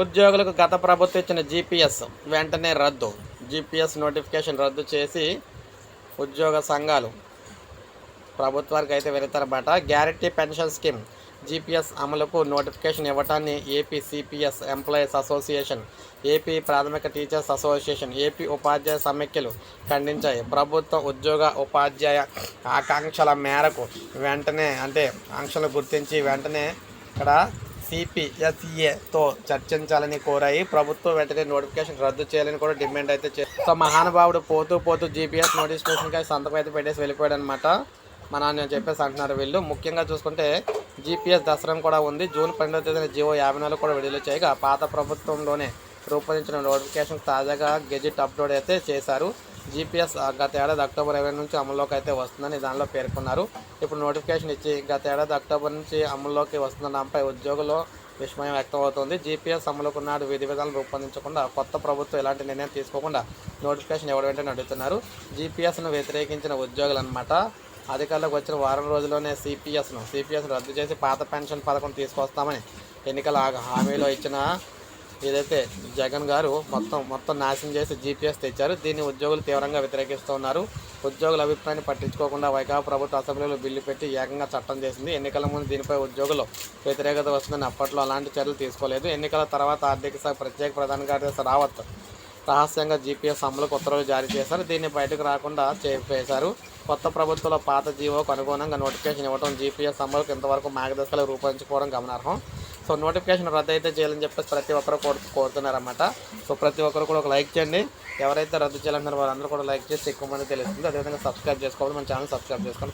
ఉద్యోగులకు గత ప్రభుత్వం ఇచ్చిన జీపీఎస్ వెంటనే రద్దు. జీపీఎస్ నోటిఫికేషన్ రద్దు చేసి ఉద్యోగ సంఘాలు ప్రభుత్వానికి అయితే వెళతారన్నమాట. గ్యారంటీ పెన్షన్ స్కీమ్ జీపీఎస్ అమలుకు notification ఇవ్వటాన్ని AP CPS employees association AP ప్రాథమిక టీచర్స్ అసోసియేషన్ ఏపీ ఉపాధ్యాయ సమైక్యలు ఖండించాయి. ప్రభుత్వ ఉద్యోగ ఉపాధ్యాయ ఆకాంక్షల మేరకు వెంటనే అంటే ఆంక్షలు గుర్తించి వెంటనే ఇక్కడ సిపిఎస్ఈఏతో చర్చించాలని కోరాయి. ప్రభుత్వం వెంటనే నోటిఫికేషన్ రద్దు చేయాలని కూడా డిమాండ్ అయితే చే సో మహానుభావుడు పోతూ పోతూ జీపీఎస్ నోటిఫికేషన్కి సంతకం అయితే పెట్టేసి వెళ్ళిపోయాడు అనమాట మన నేను చెప్పేసి అంటున్నారు వీళ్ళు. ముఖ్యంగా చూసుకుంటే జీపీఎస్ దసరం కూడా ఉంది. జూన్ పన్నెండవ తేదీన జియో యాభై నాలుగు కూడా విడుదల చేయగా పాత ప్రభుత్వంలోనే రూపొందించిన నోటిఫికేషన్ తాజాగా గెజిట్ అప్లోడ్ అయితే చేశారు. జీపీఎస్ గత ఏడాది అక్టోబర్ ఇరవై నుంచి అమల్లోకి అయితే వస్తుందని దానిలో పేర్కొన్నారు. ఇప్పుడు నోటిఫికేషన్ ఇచ్చి గత ఏడాది అక్టోబర్ నుంచి అమల్లోకి వస్తున్న దానిపై ఉద్యోగులు విస్మయం వ్యక్తమవుతోంది. జీపీఎస్ అమలుకు నాడు విధి విధానాలు రూపొందించకుండా కొత్త ప్రభుత్వం ఎలాంటి నిర్ణయం తీసుకోకుండా నోటిఫికేషన్ ఇవ్వడం వెంటనే అడుగుతున్నారు? జీపీఎస్ను వ్యతిరేకించిన ఉద్యోగులు అనమాట అధికారులకు వచ్చిన వారం రోజుల్లోనే సిపిఎస్ను సిపిఎస్ రద్దు చేసి పాత పెన్షన్ పథకం తీసుకొస్తామని ఎన్నికల హామీలో ఇచ్చిన ఏదైతే జగన్ గారు మొత్తం మొత్తం నాశనం చేసి జీపీఎస్ తెచ్చారు దీన్ని ఉద్యోగులు తీవ్రంగా వ్యతిరేకిస్తున్నారు. ఉద్యోగుల అభిప్రాయాన్ని పట్టించుకోకుండా వైకాపా ప్రభుత్వ అసెంబ్లీలో బిల్లు పెట్టి ఏకంగా చట్టం చేసింది. ఎన్నికల ముందు దీనిపై ఉద్యోగులు వ్యతిరేకత వస్తుందని అప్పట్లో అలాంటి చర్యలు తీసుకోలేదు. ఎన్నికల తర్వాత ఆర్థిక శాఖ ప్రత్యేక ప్రధాన కార్యదర్శి రావత్ రహస్యంగా జీపీఎస్ అమలుకు ఉత్తర్వులు జారీ చేశారు. దీన్ని బయటకు రాకుండా చేశారు కొత్త ప్రభుత్వంలో పాత జీవోకు అనుగుణంగా నోటిఫికేషన్ ఇవ్వడం జీపీఎస్ అమలుకు ఇంతవరకు మార్గదర్శకాలు రూపొందించుకోవడం గమనార్హం. సో నోటిఫికేషన్ రద్దు అయితే చేయాలని చెప్పేసి ప్రతి ఒక్కరు కోరు కోరుతున్నారన్నమాట. సో ప్రతి ఒక్కరు కూడా ఒక లైక్ చేయండి. ఎవరైతే రద్దు చేయాలంటారో వారందరూ కూడా లైక్ చేసి ఎక్కువ మంది తెలుస్తుంది. అదేవిధంగా సబ్స్క్రైబ్ చేసుకోవాలి. మన ఛానల్ సబ్స్క్రైబ్ చేసుకోండి.